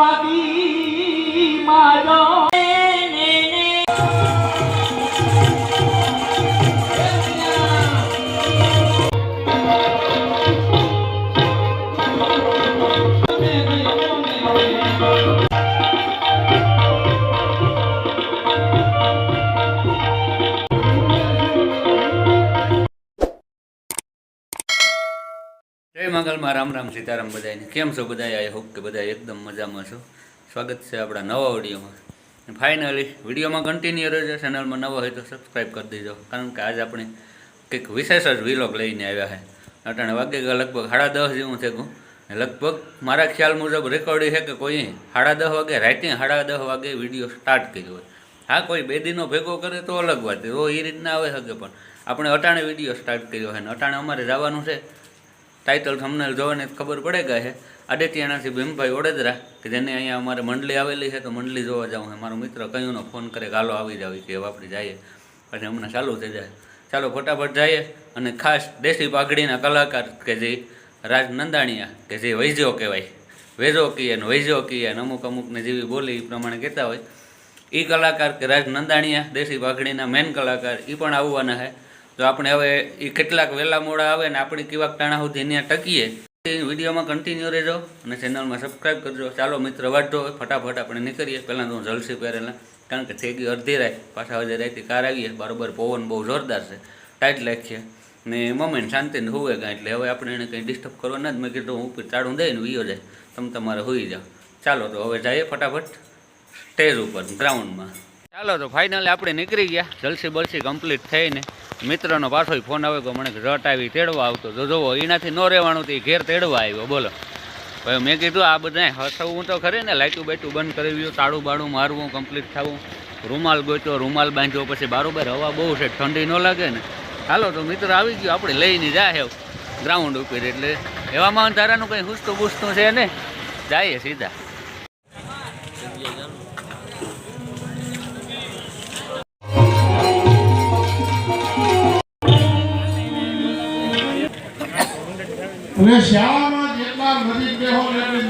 બાકી રામ રામ સીતારામ બધાને કેમ છો બધા આઈ હોપ કે બધા એકદમ મજામાં છો. સ્વાગત છે આપણા નવા વિડીયોમાં ફાઇનલી વિડીયોમાં કન્ટિન્યુ રહેજો ચેનલમાં નવો હોય તો સબસ્ક્રાઈબ કરી દેજો. કારણ કે આજે આપણે કંઈક વિશેષ જ વિલોગ લઈને આવ્યા છે. અટાણે વાગે લગભગ સાડા દસ જેવું થયું લગભગ મારા ખ્યાલ મુજબ રેકોર્ડિંગ છે કે કોઈ સાડા દસ વાગે, રાતે સાડા દસ વાગે વીડિયો સ્ટાર્ટ કર્યો હોય. હા, કોઈ બે દિનો ભેગો કરે તો અલગ વાત છે. એ રીતના આવે શકે પણ. આપણે અટાણે વીડિયો સ્ટાર્ટ કર્યો છે અને અટાણે અમારે જવાનું છે ટાઇટલ તમને જોવાને ખબર પડે કે છે. આદિત્યાણાથી ભીમભાઈ વડોદરા, કે જેને અહીંયા અમારે મંડળી આવેલી છે, તો મંડળી જોવા જાઉં છે. મારો મિત્ર કયુંનો ફોન કરે કે આવી જાવ. કે વાપરી જઈએ. પછી હમણાં ચાલુ થઈ જાય. ચાલો ફટાફટ જઈએ અને ખાસ દેશી પાઘડીના કલાકાર કે જે રાજ નંદાણીયા, કે જે વૈજો કહેવાય. વેજો કહીએ ને વૈજો કહીએ ને અમુક અમુકને જેવી બોલી એ પ્રમાણે કહેતા હોય. એ કલાકાર કે રાજ નંદાણીયા, દેશી પાઘડીના મેન કલાકાર એ પણ આવવાના છે. તો આપણે હવે એ કેટલાક વહેલા મોડા આવે ને આપણે કેવાક ટાણા સુધી ત્યાં ટકીએ. વિડીયોમાં કન્ટિન્યુ રહેજો અને ચેનલમાં સબસ્ક્રાઈબ કરજો. ચાલો મિત્ર વાંચો ફટાફટ આપણે નીકળીએ. પહેલાં તો હું જલસી પહેરેલા, કારણ કે થઈ ગઈ અડધી રાત. પાછા હજે રાતથી કાર આવીએ. બરોબર, પવન બહુ જોરદાર છે. ટાઈટ લાગીએ ને મમ્મીને શાંતિને હોવે કાંઈ એટલે હવે આપણે એને કંઈ ડિસ્ટર્બ કરવા જ. મેં કીધું હું ચાડું દઈને વિયો જાય. તમે તમારે હોઈ જાઓ. ચાલો તો હવે જઈએ ફટાફટ. સ્ટેજ ઉપર ગ્રાઉન્ડમાં ચાલો તો ફાઇનલી આપણે નીકળી ગયા. જલસી બલસી કમ્પ્લીટ થઈને મિત્રનો પાછો ફોન આવ્યો કે મને રટ આવી તેડવા આવતો. તો જોવો, એનાથી ન રહેવાનું તો ઘેર તેડવા આવ્યો. બોલો. ભાઈ મેં કીધું આ બધા હસવું તો ખરી ને લાઇટું બાઇટું બંધ કરી તાળું બાળું મારવું કમ્પ્લીટ થવું રૂમાલ ગોચ્યો રૂમાલ બાંધ્યો, પછી બારોબાર હવા બહુ છે, ઠંડી ન લાગે ને. હાલો તો મિત્ર આવી ગયો, આપણે લઈને જાય ગ્રાઉન્ડ ઉપર એટલે એવામાં તારાનું કંઈ હુસતું બુસતું છે ને જઈએ સીધા. અને શાળામાં જેટલા નજીક બેહો એટલી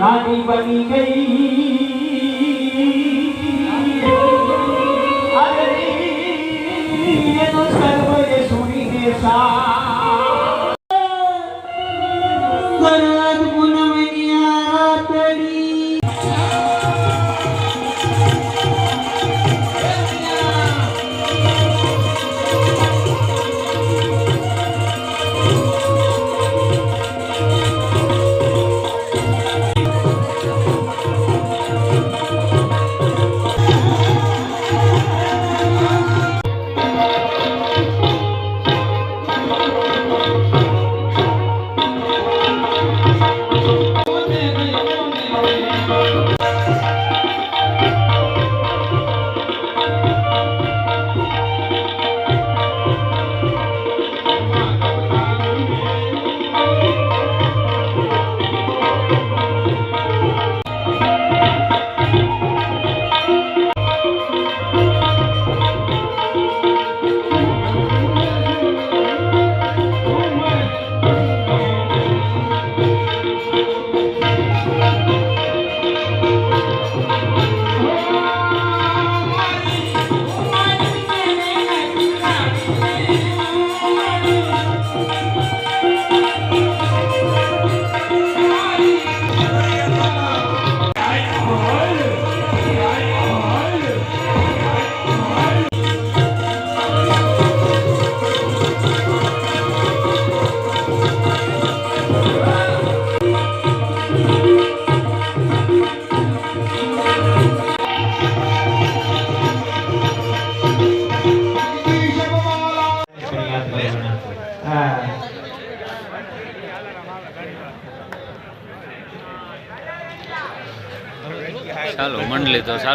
રાની બની ગઈ અરે એનો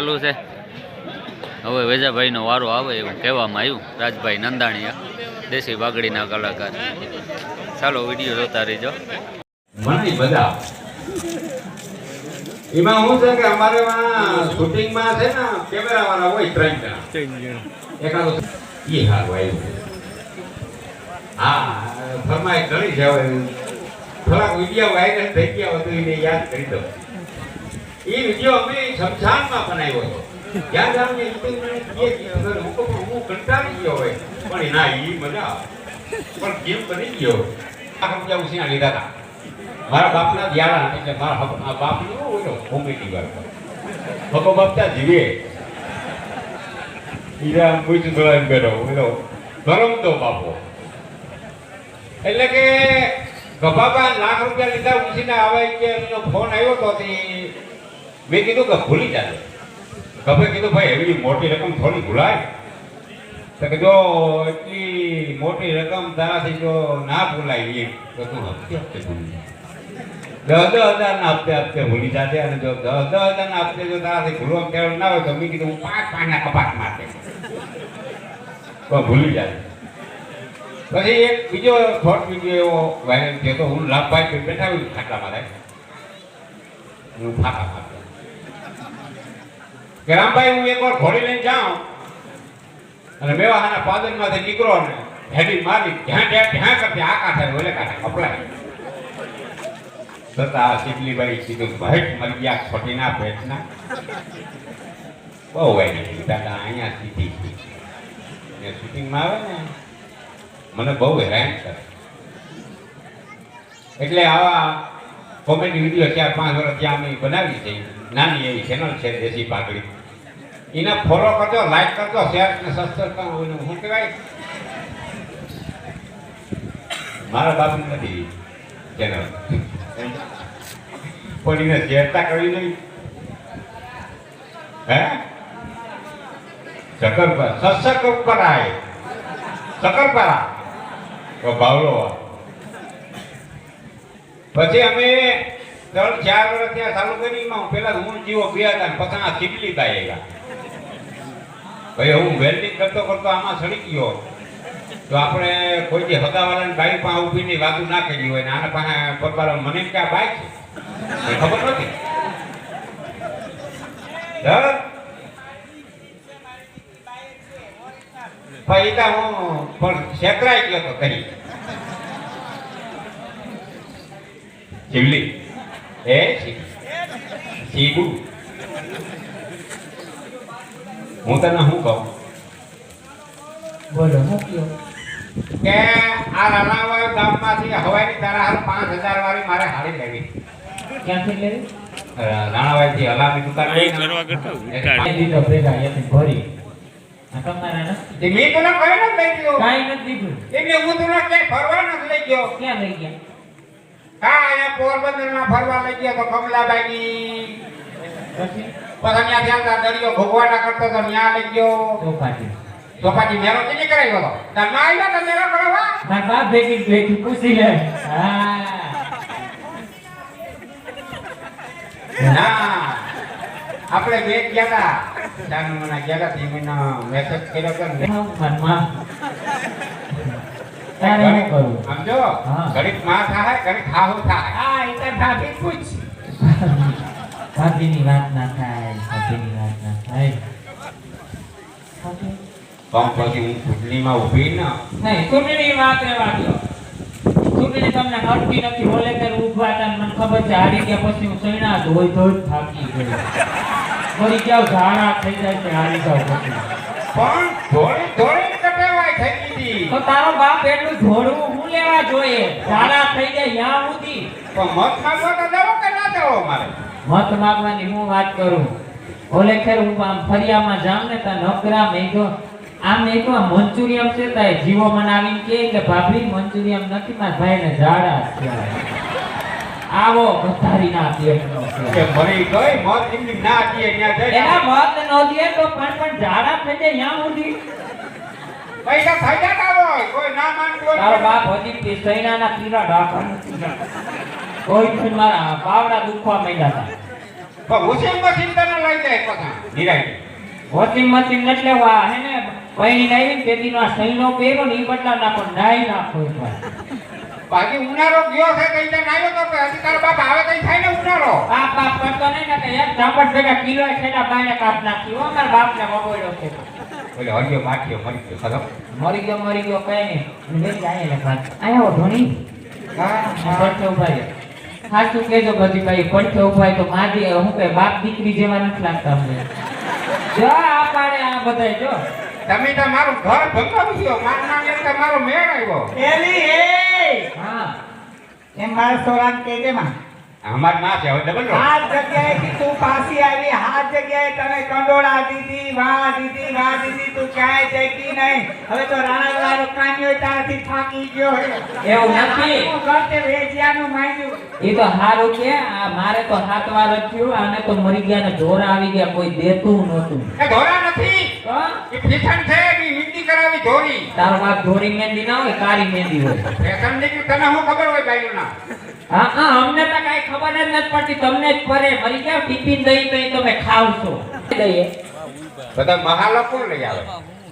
ચાલુ છે. હવે વેજાભાઈનો વારો આવે એવું કહેવામાં આવ્યું. રાજભાઈ નંદાણીયા, દેશી વાગડીના કલાકાર. ચાલો વીડિયો જોતા રહીજો. એમાં શું છે કે અમારે શૂટિંગમાં છે ને કેમેરા વાળા હોય ત્રણ જણા એ હા ફરમાય ઘણી છે થોડાક વીડિયો વાયરલ થઈ ગયા એને યાદ કરી દો એ વીડિયો અમે શમશાનમાં બનાવ્યો છે ત્યાં જાણે હું કંટાળી ગયો હોય. પણ ના એ મજા પણ કેમ બની ગયો? આ રૂપિયા ઉછીના લીધા હતા મારા બાપના દિયાળા એટલે મારા આ બાપનું ઓલો કોમેડી વાળો હકો બાપતા જીવે. ઈરા પૂછું તો એમ બેઠો ઓલો ગરમ તો બાપો. એટલે કે ગભાબા લાખ રૂપિયા લીધા ઉછીને આવે કે એમનો ફોન આવ્યો તે મેં કીધું કે ભૂલી જાય ગભે કીધું, ભાઈ, એવી મોટી રકમ થોડી ભૂલાય. તો કે જો એટલી મોટી રકમ તારાથી જો ના ભૂલાય એમ. તો તું હપ્તે હપ્તે ભૂલી જાય. દસ દસ હજાર ના હપ્તે હપ્તે ભૂલી જાતે અને જો દસ દસ હજાર ના હપ્તે જો તારાથી ભૂલો ટેવ ના હોય તો મેં કીધું, હું પાંચ પાંચ ના કપાટ મારતે. તો ભૂલી જાય પછી એક બીજો શોર્ટ વીડિયો એવો વાયરલ થયો તો હું લાભભાઈ બેઠા હોય ખાટલા થાય હું ફાટા મારતો. કે રામભાઈ હું એકવાર ઘોડી લઈને જાઉં અને મેવાહાના પાદરમાંથી નીકળો ને હેડી મારી ધ્યાન ધ્યાન ધ્યાન કરતી આ કાંઠે ઓલે કાંઠે કપડાય છતાં આ સીધું ભેટ મરી ગયા ખોટીના ભેટના. બહુ વાઈ દાદા, અહીંયા સીધી એ શૂટિંગમાં આવે ને. મને બહુ હેરાન કરે. એટલે આવા કોમેડી વીડિયો ચાર પાંચ વર્ષ ત્યાં અમે બનાવી છે. નાની એવી ચેનલ છે, દેશી પાઘડી. એને ફોલો કરજો લાઈક કરજો શેર અને સબસ્ક્રાઈબ કરો એનું શું કહેવાય? મારા બાપની નથી ચેનલ પણ એને ચેરતા કરવી નહીં. હે? શકરપરા સસકપરાય શકરપરા તો બાવલો. પછી અમે ત્રણ ચાર વર્ષ ત્યાં ચાલુ કરી એમાં પેલા હું જીવો પીયા હતા પછી આ થાય આવ્યા. ભાઈ, હું વેલ્ડિંગ કરતો કરતો આમાં સડી ગયો. તો આપણે કોઈ જે હગાવાળાની બાઈ પાસે ઊભીની વાતો ના કરી હોય ને આના પાસે પરબાર મને ક્યાં કે છે. ખબર નથી દર પછી હું પણ છેતરાઈ ગયો તો કરી શિવલી એ શિવુ હું તને શું કહું? બોલો હું કયો? કે આ રાણાવાવ ગામમાંથી હવાઈની તારા હાલ પાંચ હજાર વાળી મારે હાડી લેવી. ક્યાંથી લેવી? રાણાવાવથી હલામી દુકાન. કાંઈ દીધો ભેગા અહીંયાથી ભરી. તમારા નથી મેં તને કહ્યું ને લઈ ગયો. કાંઈ નથી દીધું. એટલે હું તને ક્યાંય ફરવા નથી લઈ ગયો. ક્યાં લઈ ગયા? હા અહીંયા પોરબંદરમાં ફરવા લઈ ગયા તો કમલાબાઈની પછી ધ્યાન દરિયો ભોગવાના કરતો તો ત્યાં લઈ ગયો. ચોપાટી. ચોપાટી મેરો કેની કરાવ્યો હતો? તારમાં આવ્યો તો મેરો કરાવવા તાર બાપ ભેગી ભેગી પૂછી લે. હા. ના. આપણે બે ગયા હતા મહિના ગયા હતા તે મેસેજ કર્યો કે મનમાં. તારે શું આમ ઘડીકમાં થાય ઘડીક હાહુ થાય. હા એ તો ભાભી પૂછ. ભાભીની વાત ના થાય ભાભીની વાત ના થાય? પણ પછી હું ચૂંટણીમાં ઊભી ના નહીં ચૂંટણી વાત રહેવા દો ચૂંટણી તમને હટતી નથી બોલે કે ઊભા હતા મને ખબર છે હારી ગયા પછી હું સૈણા ધોઈ ધોઈ થાકી ગયો. ફરી ક્યાં ઝાડા થઈ જાય છે હારી જાવ પછી. પણ થોડી થોડી કટેવાય થઈ ગઈ. તો તારો બાપ એટલું ધોળવું હું લેવા જોઈએ? ઝાડા થઈ જાય યા સુધી. પણ મત ખાવા તો જવો કે ના જવો મારે? મત માગવાની હું વાત કરું? ઓલે ખેર હું આમ ફરિયામાં જામ ને તા નકરા મેઘો આમ મેઘો મંચુરિયમ છે તા જીવો મને આવીને કહે કે ભાભી મંચુરિયમ નથી મારા ભાઈને ઝાડા છે. આવો ગધારી ના પેટનો કે મરી ગઈ મત એમની ના દીએ ન્યા જઈ એના મત નો દે તો પણ પણ ઝાડા ફેટે ન્યા ઉડી પૈસા ફાયદા કાવો કોઈ ના માનતું તારો હોય બાપ હજી પેસૈનાના કીરા ઢાંકા પણ મારા પાવડા દુખવા માંડ્યા હતા. પણ વોશિંગ મશીન તને લઈ જાય પાછા. નિરાય. વોશિંગ મશીન એટલે વા હે ને પૈણી લાવીને તે દીનો આ સૈનો પહેરો ને ઈ બદલા નાખો નાઈ નાખો બાકી ઉનાળો ગયો છે કઈ ત્યાં નાયો તો કે તારો બાપ આવે કઈ થાય ને ઉનાળો. આ બાપ કરતો નહીં ને કે એક ઝાપટ ભેગા કિલો છેડા બાયને કાપ નાખી. હો બાપ બાપને વગોડ્યો છે. બોલે હરિયો માઠિયો મરી ગયો. ખરો મરી ગયો મરી ગયો કઈ નહીં. મેં જાય ને ભાત આયો ધોની. હા રહે. સાચું કેજો બધી ભાઈ પડખે ઉભાય તો માજી હું કે બાપ દીકરી જેવા નથી લાગતા અમને. જો આ પાડે આ બધાય જો. તમે તો મારું ઘર ભંગાવી ગયો માર નામ એટલે મારો મેળ આવ્યો. એલી એ! હા. એમ મારા સોરાન કે માં અમાર ના છે હવે ડબલ રો જગ્યાએ જગ્યાએથી તું પાસી આવી. આ જગ્યાએ તને કંડોળા દીધી વાહ દીધી વાહ દીધી. તું ક્યાંય જઈતી નહીં. હવે તો રાણાવાળો કાન્યો તારથી થાકી ગયો હે એવું નથી. હું કરતે વેજિયાનું માંગ્યું એ તો હારું છે. આ મારે તો હાથ વાર થયું. આને તો મરી ગયા ને ઢોરા આવી ગયા. કોઈ દેતું નહોતું. એ ઢોરા નથી. એ ફીઠણ છે એ હિન્દી કરાવી ધોરી તારો બાપ ધોરી મહેંદી ના હોય કારી મહેંદી હોય. ફેશનની તને શું ખબર હોય બાયું ના હા હા અમને તો કઈ ખબર જ નથી પડતી. તમને જ પરે મરી ગયા ટિફિન દઈ તો તમે ખાવ છો. દઈએ. બધા મહાલો કોણ લઈ આવે.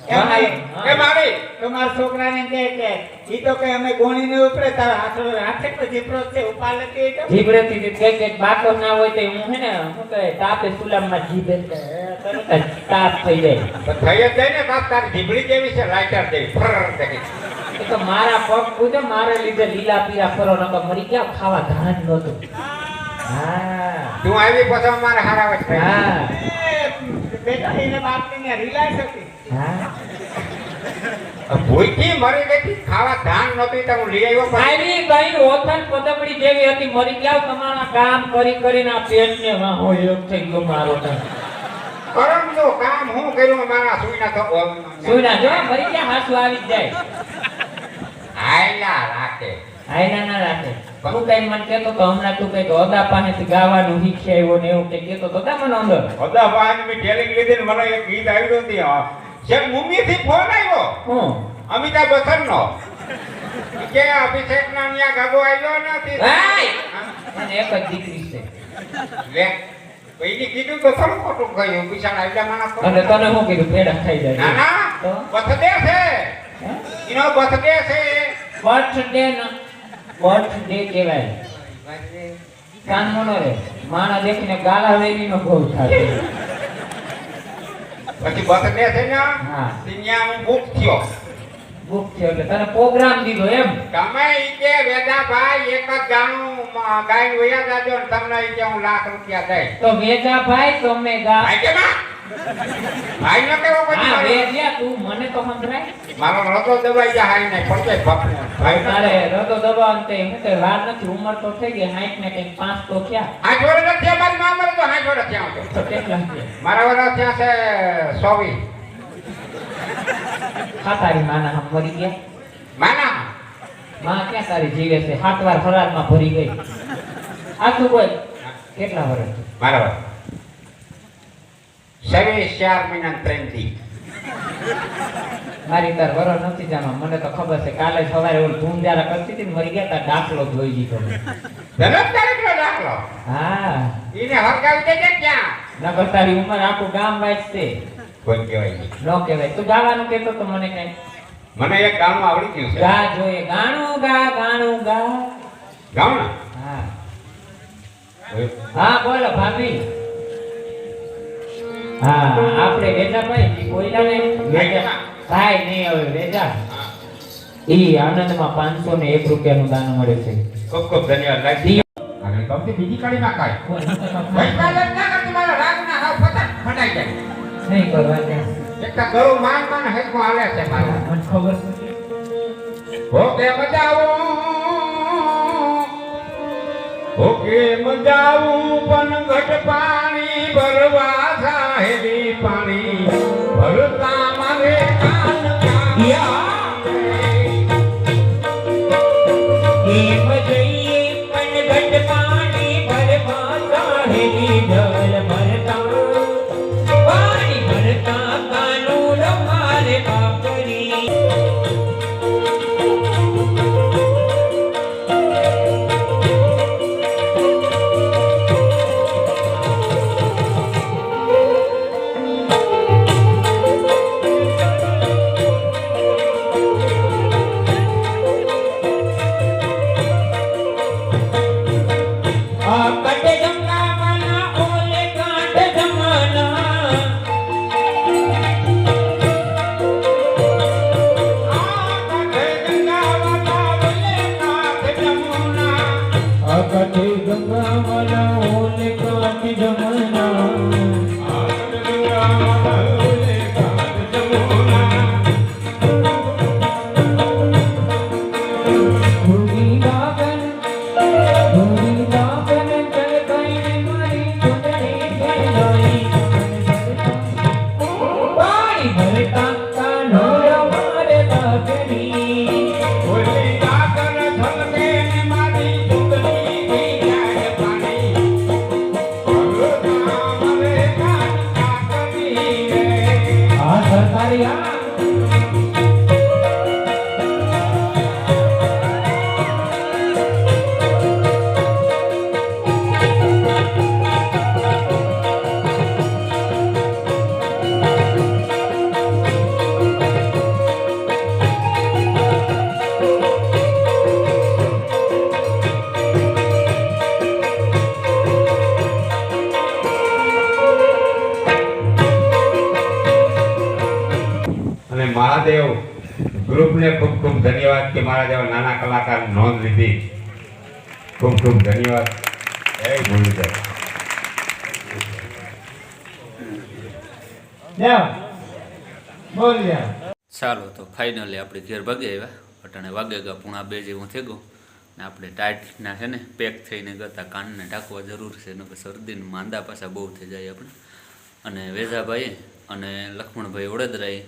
એમ નહીં. એ મારી તો મારા છોકરાને કહે કે ઈ તો કે અમે ગોણી ને ઉપરે તારા હાથો હાથે તો જીપરો છે ઉપાડ લેતી તો. જીભડેથી જે કઈ કઈ બાકો ના હોય તો હું હે ને કહે તાપે સુલામમાં જીભે તરત તાપ થઈ જાય. તો થઈ જ જાય ને બાપ તારી કેવી છે લાઈટર જેવી ફર દેખી એ તો મારા પગ પૂજો મારે લીધે લીલા પીરા ફરો નકો મરી ગયા ખાવા ધાન નતું હા. તું આવી પછી મારે હારાવે છે હા. બેટા એને બાપને ને રિલાયન્સ હતી. હા. ભૂલથી મરી ગઈ ખાવા ધાન નહોતી તો હું લઈ આવ્યો પણ આવી ગઈ ઓથન પદમડી જેવી હતી મરી ગયા તમારા કામ કરી કરીને આ પેટને વાહો એક થઈ ગયો મારો તો. કરમ જો કામ હું કર્યું મારા સુઈના તો સુઈના જો મરી ગયા હાસુ આવી જાય. આયલા રાખે. આયલા ના રાખે. તું કઈ મન કહેતો તો હમણાં તું કઈ ઓદા પાસેથી ગાવાનું શીખી આવ્યો ને એવું કઈ કહેતો તો મને અંદર. ઓદા બહાર મેં ટેલિંગ લીધી ને મને એક ગીત આવ્યું નથી. છે મમ્મી થી ફોન આવ્યો હું? અમિતાભ બચ્ચન નો કે અભિષેક ના ન્યા ગાગો આવ્યો નથી. મને એક જ દીકરી છે. લે કીધું તો સર ખોટું કહ્યું. બિચારા આવ્યા માણસ અને તને શું કીધું? પેડા ખાઈ જાય. ના ના બસ દે છે. એનો બર્થડે છે. બર્થડે બર્થડે કહેવાય? કાન મોનો રે. માણા દેખીને ગાલા વેરી નો ભોગ થાય. પછી બર્થડે છે ને હા. ત્યાં હું બુક થયો. થયો એટલે તને પ્રોગ્રામ દીધો એમ. તમે ઈ કે વેદાભાઈ એક જ ગાણું ગાઈને વયા જાજો ને તમને ઈ કે હું લાખ રૂપિયા થાય તો વેદાભાઈ તમે ગા ભાઈ નો કેવો પછી હા વેજ્યા તું મને તો સમજાય મારો રતો દબાઈ જાય હાઈ ને પડશે ભપને ભાઈ તારે રદો દબાવ તે હું તે વાર નથી ઉંમર તો થઈ ગઈ હાઈટ ને કઈ પાંચ તો થયા. આ જોડે નથી અમારી મામર તો હા જોડે ત્યાં તો કેટલા થયા? મારા વરસ ત્યાં છે સોવી. હા તારી માના હમ મરી ગયા. માના? માં ક્યાં તારી જીવે છે? સાત વાર ફરારમાં ભરી ગઈ. આ તું બોલ કેટલા વર્ષ મારા વરસ ચાર મહિના મારી તાર વરો નથી જાણવા. મને તો ખબર છે કાલે સવારે ઓલ ધૂમ જ્યારે કરતી હતી મરી ગયા તાર દાખલો જોઈ દીધો. તારીખનો દાખલો? હા. એને હરકાવી દેજે ક્યાં? નગર તારી ઉંમર આખું ગામ વાંચશે. કોઈ કહેવાય નહીં. ન કહેવાય. તું ગાવાનું કહેતો તો મને કઈ. મને એક ગાણું આવડી ગયું છે. ગા જોઈએ. ગાણું ગા ગાણું ગા. ગાવ હા. હા બોલો ભાભી. હા આપણે વેજા ભાઈ કોઈલા ને વેજા ભાઈ નહીં હવે વેજા ઈ આનંદમાં પાંચસો ને એક રૂપિયાનું દાન મળે છે. ખૂબ ખૂબ ધન્યવાદ. લાગી આગળ ગમતી બીજી કડી માં કાંઈ ના કરતી. મારા રાગના હાવ ફટાક ફટાઈ જાય. નહીં કરવા ત્યાં એક ગરુ માન માન હેકમાં હાલે છે મારા. મને ખબર ઓકે મજાવું પણ ઘટ પાણી ભરવા થાય પાણી? કે જેવા નાના કલાકાર નોંધ લીધી. ખૂબ ખૂબ ધન્યવાદ. જય મુરલીધર બોલ તો ફાઇનલી આપણે ઘેર ભાગે આવ્યા. અટાણે વાગે ગયા પૂણા બે જેવું થઈ ગયું. ને આપણે ટાઈટના છે ને પેક થઈને ગતા કાનને ઢાંકવા જરૂર છે નકર શરદીને માંદા પાછા બહુ થઈ જાય આપણે. અને વેજાભાઈ અને લક્ષ્મણભાઈ વડોદરાએ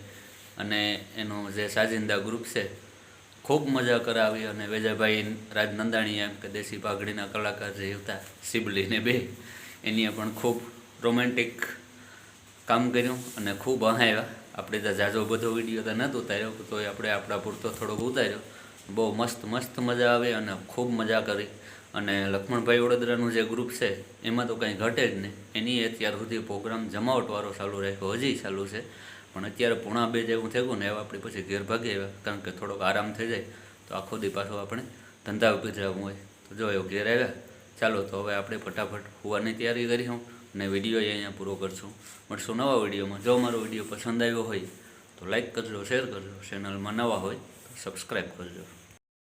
અને એનું જે સાજિંદા ગ્રુપ છે ખૂબ મજા કરાવી અને વેજાભાઈ રાજનંદાણી એમ કે દેશી પાઘડીના કલાકાર જે હતા સિબલીને બે એની પણ ખૂબ રોમેન્ટિક કામ કર્યું અને ખૂબ હહાવ્યા આપણે તો જાજો બધો વીડિયો તો નહોતો ઉતાર્યો, તોય આપણે આપણા પૂરતો થોડોક ઉતાર્યો. બહુ મસ્ત મસ્ત મજા આવે અને ખૂબ મજા કરી. અને લક્ષ્મણભાઈ વડોદરાનું જે ગ્રુપ છે, એમાં તો કંઈ ઘટે જ નહીં. એની અત્યાર સુધી પ્રોગ્રામ જમાવટવાળો ચાલુ રાખ્યો, હજી ચાલુ છે. પણ અત્યારે પૂણા બે જેવું થઈ ગયું ને એવા આપણે પછી ઘેર ભાગી આવ્યા, કારણ કે થોડોક આરામ થઈ જાય, તો આખો દી પાછો આપણે ધંધા ઉપર જવું હોય. તો જો એવું ઘેર આવ્યા, ચાલો તો હવે આપણે ફટાફટ હોવાની તૈયારી કરી હું અને વીડિયો અહીંયા પૂરો કરશું. મળશું નવા વિડીયોમાં. જો મારો વીડિયો પસંદ આવ્યો હોય, તો લાઈક કરજો, શેર કરજો. ચેનલમાં નવા હોય, તો સબસ્ક્રાઈબ કરજો.